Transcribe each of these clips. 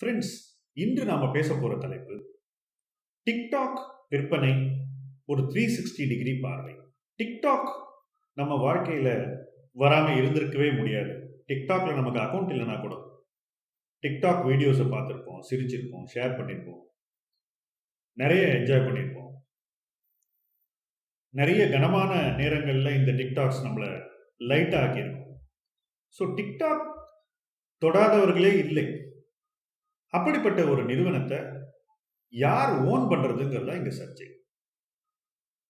Friends இன்று நாம் பேச போகிற தலைப்பு டிக்டாக் விற்பனை ஒரு த்ரீ சிக்ஸ்டி டிகிரி பார்வை. டிக்டாக் நம்ம வாழ்க்கையில் வராமல் இருந்திருக்கவே முடியாது. டிக்டாக்ல நமக்கு அக்கௌண்ட் இல்லைனா கூட டிக்டாக் வீடியோஸை பார்த்துருப்போம் சிரிச்சிருப்போம் ஷேர் பண்ணியிருப்போம் நிறைய என்ஜாய் பண்ணியிருப்போம் நிறைய கனமான நேரங்களில் இந்த டிக்டாக்ஸ் நம்மளை லைட்டாக ஆக்கியிருக்கோம். ஸோ டிக்டாக் தொடாதவர்களே இல்லை. அப்படிப்பட்ட ஒரு நிறுவனத்தை யார் ஓன் பண்றதுங்கிறது தான் சர்ச்சை.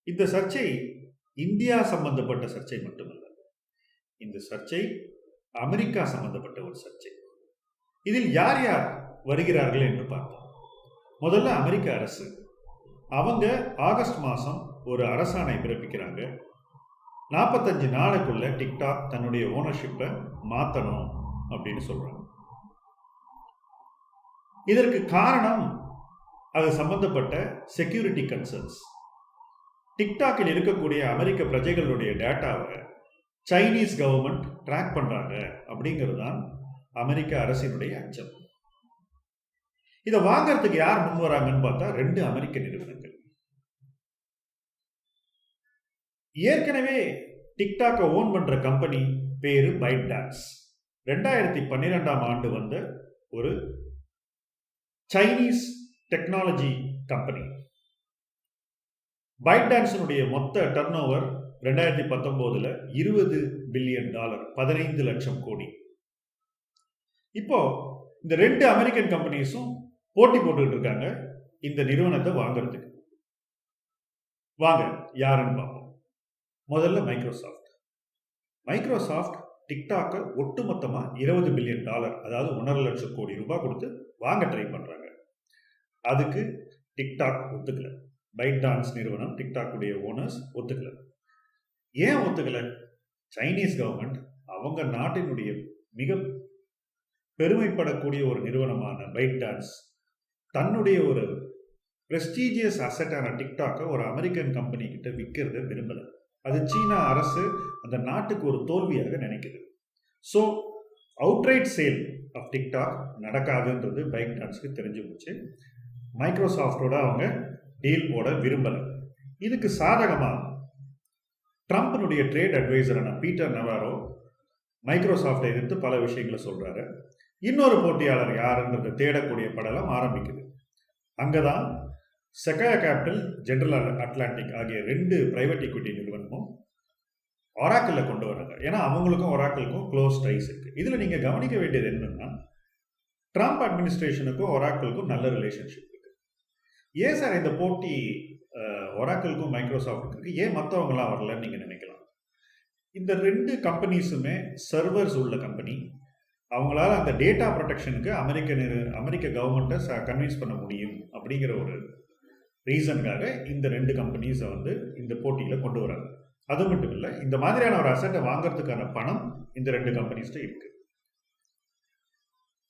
இந்த சர்ச்சை இந்தியா சம்பந்தப்பட்ட சர்ச்சை மட்டுமல்ல. இந்த சர்ச்சை அமெரிக்கா சம்பந்தப்பட்ட ஒரு சர்ச்சை. இதில் யார் யார் வருகிறார்கள் என்று பார்ப்போம். முதல்ல அமெரிக்க அரசு. அவங்க ஆகஸ்ட் மாதம் ஒரு அரசாணை பிறப்பிக்கிறாங்க. நாற்பத்தஞ்சு நாளுக்குள்ள டிக்டாக் தன்னுடைய ஓனர்ஷிப்பை மாற்றணும் அப்படின்னு சொல்கிறாங்க இதற்கு காரணம் அது சம்பந்தப்பட்ட செக்யூரிட்டி கன்சர்ன்ஸ் டிக்டாக்கில் இருக்கக்கூடிய அமெரிக்க பிரஜைகளுடைய டேட்டாவை சைனீஸ் கவர்மெண்ட் ட்ராக் பண்ணுறாங்க அப்படிங்கிறது தான் அமெரிக்க அரசினுடைய அச்சம். இதை வாங்கறதுக்கு யார் முன் வராங்கன்னு பார்த்தா ரெண்டு அமெரிக்க நிறுவனங்கள். ஏற்கனவே டிக்டாக்கை ஓன் பண்ணுற கம்பெனி பேரு பைட் டான்ஸ் ரெண்டாயிரத்தி பன்னிரெண்டாம் ஆண்டு வந்த ஒரு சைனீஸ் டெக்னாலஜி கம்பெனி பைட் டான்ஸினுடைய மொத்த டர்ன் ஓவர் ரெண்டாயிரத்தி பத்தொன்பதுல இருபது பில்லியன் டாலர் பதினைந்து லட்சம் கோடி. இப்போ இந்த ரெண்டு அமெரிக்கன் கம்பெனிஸும் போட்டி போட்டுக்கிட்டு இருக்காங்க இந்த நிறுவனத்தை வாங்குறதுக்கு. வாங்க யாருன்னு பார்ப்போம். முதல்ல மைக்ரோசாஃப்ட் மைக்ரோசாஃப்ட் டிக்டாக்கை ஒட்டுமொத்தமாக இருபது பில்லியன் டாலர் அதாவது ஒன்றரை லட்சம் கோடி ரூபாய் கொடுத்து வாங்க ட்ரை பண்ணுறாங்க அதுக்கு டிக்டாக் ஒத்துக்கல. பைட் டான்ஸ் நிறுவனம் டிக்டாக்குடைய ஓனர்ஸ் ஒத்துக்கல. ஏன் ஒத்துக்கல? சைனீஸ் கவர்மெண்ட் அவங்க நாட்டினுடைய மிக பெருமைப்படக்கூடிய ஒரு நிறுவனமான பைட் டான்ஸ் தன்னுடைய ஒரு பிரஸ்டீஜியஸ் அசட்டான டிக்டாக்கை ஒரு அமெரிக்கன் கம்பெனி கிட்ட விற்கிறத விரும்பலை. அது சீனா அரசு அந்த நாட்டுக்கு ஒரு தோல்வியாக நினைக்குது. So outright sale of TikTok நடக்காதுன்றது பைக் டான்ஸுக்கு தெரிஞ்சு போச்சு. மைக்ரோசாஃப்டோட அவங்க டீல் போட விரும்பலை. இதுக்கு சாதகமாக ட்ரம்ப்னுடைய ட்ரேட் அட்வைசரான பீட்டர் நவாரோ மைக்ரோசாஃப்டை எதிர்த்து பல விஷயங்களை சொல்கிறாரு இன்னொரு போட்டியாளர் யாருன்றதை தேடக்கூடிய படலம் ஆரம்பிக்குது. அங்கதான் செகாயா கேபிட்டல் ஜென்ரல் அட்லாண்டிக் ஆகிய ரெண்டு பிரைவேட் ஈக்விட்டி நிறுவனமும் ஒராக்கிளில் கொண்டு வராங்க ஏன்னா அவங்களுக்கும் ஒராக்கிளுக்கும் க்ளோஸ் டைஸ் இருக்குது இதில் நீங்கள் கவனிக்க வேண்டியது என்னென்னா ட்ரம்ப் அட்மினிஸ்ட்ரேஷனுக்கும் ஒராக்கிளுக்கும் நல்ல ரிலேஷன்ஷிப் இருக்குது ஏன் சார் இந்த போட்டி ஒராக்கிளுக்கும் மைக்ரோசாஃப்ட்டுக்கு இருக்குது ஏன் மற்றவங்களாம் வரலன்னு நீங்கள் நினைக்கலாம். இந்த ரெண்டு கம்பெனிஸுமே சர்வர்ஸ் உள்ள கம்பெனி அவங்களால அந்த டேட்டா ப்ரொடெக்ஷனுக்கு அமெரிக்க அமெரிக்க கவர்மெண்ட்டை கன்வின்ஸ் பண்ண முடியும் அப்படிங்கிற ஒரு ரீசனுக்காக இந்த ரெண்டு கம்பெனிஸை வந்து இந்த போட்டியில் கொண்டு வராங்க. அது மட்டும் இல்லை இந்த மாதிரியான ஒரு அசட்டை வாங்குறதுக்கான பணம் இந்த ரெண்டு கம்பெனிஸ்ட்டு இருக்கு.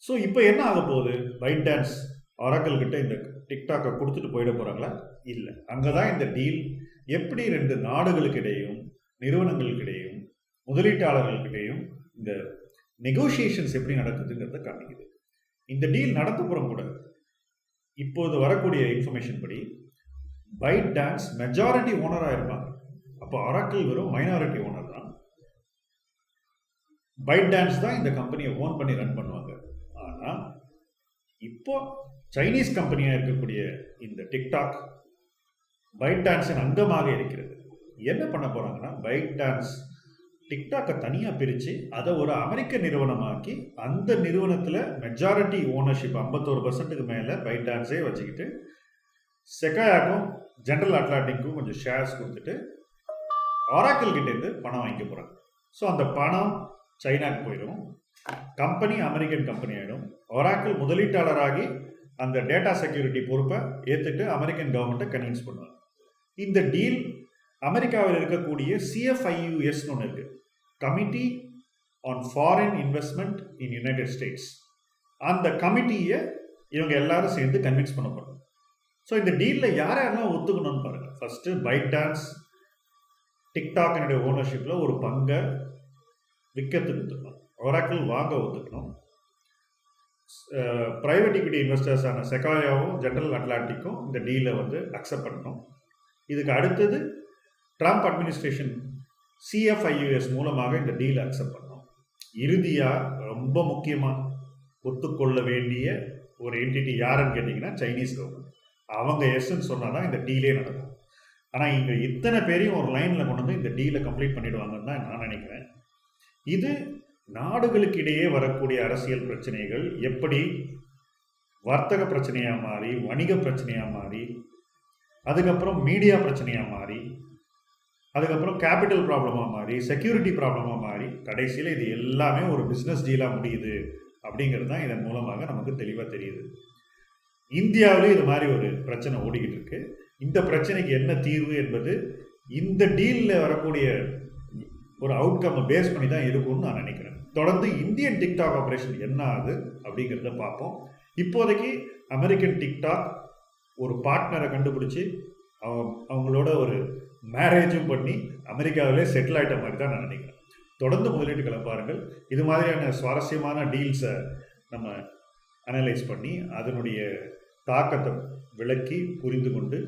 ஸோ இப்போ என்ன ஆக போகுது? பைட் டான்ஸ் ஒராக்கல் கிட்ட இந்த டிக்டாக்கை கொடுத்துட்டு போயிட போகிறாங்களா இல்லை. அங்கே தான் இந்த டீல் எப்படி ரெண்டு நாடுகளுக்கிடையும் நிறுவனங்களுக்கிடையும் முதலீட்டாளர்களுக்கிடையும் இந்த நெகோசியேஷன்ஸ் எப்படி நடக்குதுங்கிறத காமிக்குது இந்த டீல் நடத்தப்புறம் கூட இப்போது வரக்கூடிய இன்ஃபர்மேஷன் படி பைட் டான்ஸ் மெஜாரிட்டி ஓனராக இருப்பாங்க அப்போ அராக்கிள் வெறும் மைனாரிட்டி ஓனர் தான். பைட் டான்ஸ் தான் இந்த கம்பெனியை ஓன் பண்ணி ரன் பண்ணுவாங்க. ஆனால் இப்போ சைனீஸ் கம்பெனியாக இருக்கக்கூடிய இந்த டிக்டாக் பைட் டான்ஸின் அங்கமாக இருக்கிறது. என்ன பண்ண போகிறாங்கன்னா பைட் டான்ஸ் டிக்டாக்கை தனியாக பிரித்து அதை ஒரு அமெரிக்க நிறுவனமாக்கி அந்த நிறுவனத்தில் மெஜாரிட்டி ஓனர்ஷிப் ஐம்பத்தோரு பர்சன்ட்டுக்கு மேலே பைட் டான்ஸே வச்சுக்கிட்டு செகாயாக்கும் ஜென்ரல் அட்லாண்டிக்கும் கொஞ்சம் ஷேர்ஸ் கொடுத்துட்டு ஒராக்கிள் கிட்டேருந்து பணம் வாங்கிக்க போகிறாங்க ஸோ அந்த பணம் சைனாக்கு போயிடும். கம்பெனி அமெரிக்கன் கம்பெனி ஆகிடும் ஒராக்கிள் முதலீட்டாளராகி அந்த டேட்டா செக்யூரிட்டி பொறுப்பை ஏற்றுட்டு அமெரிக்கன் கவர்மெண்ட்டை கன்வின்ஸ் பண்ணுவாங்க. இந்த டீல் அமெரிக்காவில் இருக்கக்கூடிய சிஎஃப்ஐயூஎஸ்னு ஒன்று இருக்குது committee on foreign investment in United States அந்த கமிட்டியை இவங்க எல்லாரும் சேர்ந்து கன்வின்ஸ் பண்ண போகிறாங்க ஸோ இந்த டீலில் யார் யாரெல்லாம் ஒத்துக்கணும்னு பாருங்கள் ஃபஸ்ட்டு பைட் டான்ஸ் டிக்டாக்கினுடைய ஓனர்ஷிப்பில் ஒரு பங்கை விற்கிறதுக்கு ஒத்துக்கணும். ஒராக்கிள் வாங்க ஒத்துக்கணும். ப்ரைவேட் இக்விட்டி இன்வெஸ்டர்ஸான செகாயாவும் ஜென்ரல் அட்லாண்டிக்கும் இந்த டீலை வந்து அக்செப்ட் பண்ணணும். இதுக்கு அடுத்தது ட்ரம்ப் அட்மினிஸ்ட்ரேஷன் சிஎஃப்ஐயூஎஸ் மூலமாக இந்த டீலை அக்செப்ட் பண்ணணும். இறுதியாக ரொம்ப முக்கியமாக ஒத்துக்கொள்ள வேண்டிய ஒரு என்டிட்டி யாருன்னு கேட்டிங்கன்னா சைனீஸ் கவர்மெண்ட் அவங்க எஸ்ன்னு சொன்னால் தான் இந்த டீலே நடக்கும். ஆனால் இங்கே இத்தனை பேரையும் ஒரு லைனில் கொண்டு வந்து இந்த டீலை கம்ப்ளீட் பண்ணிடுவாங்கன்னு தான் நான் நினைக்கிறேன். இது நாடுகளுக்கு இடையே வரக்கூடிய அரசியல் பிரச்சனைகள் எப்படி வர்த்தக பிரச்சனையாக மாறி வணிக பிரச்சனையாக மாறி அதுக்கப்புறம் மீடியா பிரச்சனையாக மாறி அதுக்கப்புறம் கேபிட்டல் ப்ராப்ளமாக மாறி செக்யூரிட்டி ப்ராப்ளமாக மாறி கடைசியில் இது எல்லாமே ஒரு பிஸ்னஸ் டீலாக முடியுது அப்படிங்கிறது தான் இதன் மூலமாக நமக்கு தெளிவாக தெரியுது. இந்தியாவிலே இது மாதிரி ஒரு பிரச்சனை ஓடிக்கிட்டு இருக்கு. இந்த பிரச்சனைக்கு என்ன தீர்வு என்பது இந்த டீலில் வரக்கூடிய ஒரு அவுட்கம்மை பேஸ் பண்ணி தான் இருக்கும்னு நான் நினைக்கிறேன். தொடர்ந்து இந்தியன் டிக்டாக் ஆப்ரேஷன் என்ன ஆகுது அப்படிங்கிறத பார்ப்போம். இப்போதைக்கு அமெரிக்கன் டிக்டாக் ஒரு பார்ட்னரை கண்டுபிடிச்சி அவங்க அவங்களோட ஒரு மேரேஜும் பண்ணி அமெரிக்காவிலே செட்டில் ஆகிட்ட மாதிரி தான் நான் நினைக்கிறேன். தொடர்ந்து முதலீட்டுகளை பாருங்கள். இது மாதிரியான சுவாரஸ்யமான டீல்ஸை நம்ம அனலைஸ் பண்ணி அதனுடைய தாக்கத்தை விளக்கி புரிந்து கொண்டு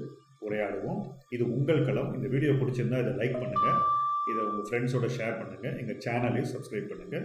உரையாடுவோம். இது உங்கள் களம். இந்த வீடியோ பிடிச்சிருந்தா இதை லைக் பண்ணுங்கள் இதை உங்கள் ஃப்ரெண்ட்ஸோட ஷேர் பண்ணுங்கள் எங்கள் சேனலையும் சப்ஸ்கிரைப் பண்ணுங்கள்